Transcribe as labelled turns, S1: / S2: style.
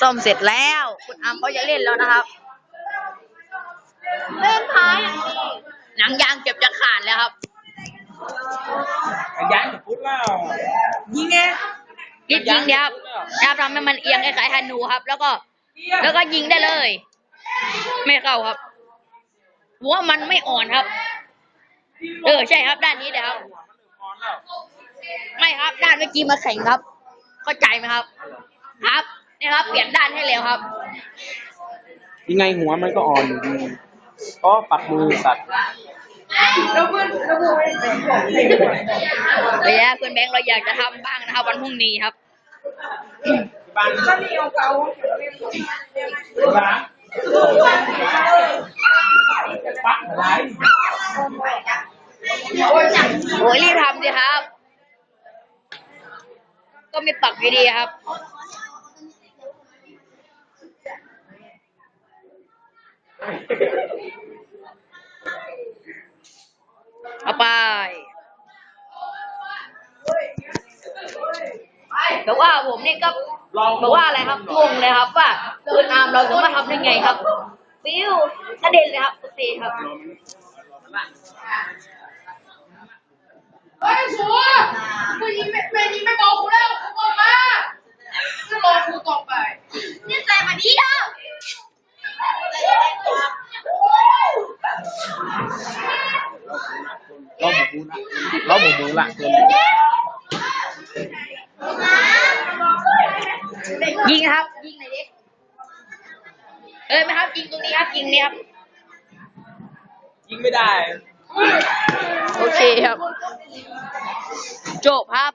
S1: ซ่อมเสร็จแล้ว คุณอัมก็จะเล่นแล้วนะครับ
S2: เล่นท้ายอย่างนี้
S1: หนังยางเก็บจะขาดแล้วครับ
S3: ย้ายจากพุทธแล้ว
S1: ยิงไงยิงยิงเดียวครับนะครับทำให้มันเอียงคล้ายๆฮันูครับ แล้วก็ แล้วก็ยิงได้เลย ไม่เข้าครับหัวมันไม่อ่อนครับ เออใช่ครับด้านนี้เดี๋ยวครับไม่ครับด้านเมื่อกี้มาแข่งครับ เข้าใจไหมครับ ครับนี่ครับ เปลี่ยนด้านให้เร็วครับ
S3: ยังไงหัวมันก็อ่อนอยู่ดีก็ปัดมือสัตว์
S1: ระยะคุณแบงค์เราอยากจะทำบ้างนะครับ วันพรุ่งนี้ครับ
S3: บ้านก็มีเอาเกาบ้านปักอะไร
S1: โอ้ยรีบทำสิครับ ก็ไม่ปักอยู่ดีครับ เอาไปแต่ว่าผมนี่ก็บอกว่าอะไรครับงงเลยครับ ว่าคืนอามเราจะมาทำได้ไงครับฟิวกระเด็นเลยครับโอเคครับ
S2: เฮ้ยชัวร์กูยิงไม่ไม่ยิงไม่บอกกูแล้วกูบอกมาจะรอกูต่อไปนี่ใส่มา ดีเด้อ
S3: เราหมูบูละเราหมูบูละเกิน
S1: ยิงครับ ยิงหน่อยดิเอ้ยไม่ครับยิงตรงนี้ครับยิงนี่ครับ
S3: ยิงไม่ได้
S1: โอเคครับ จบครับ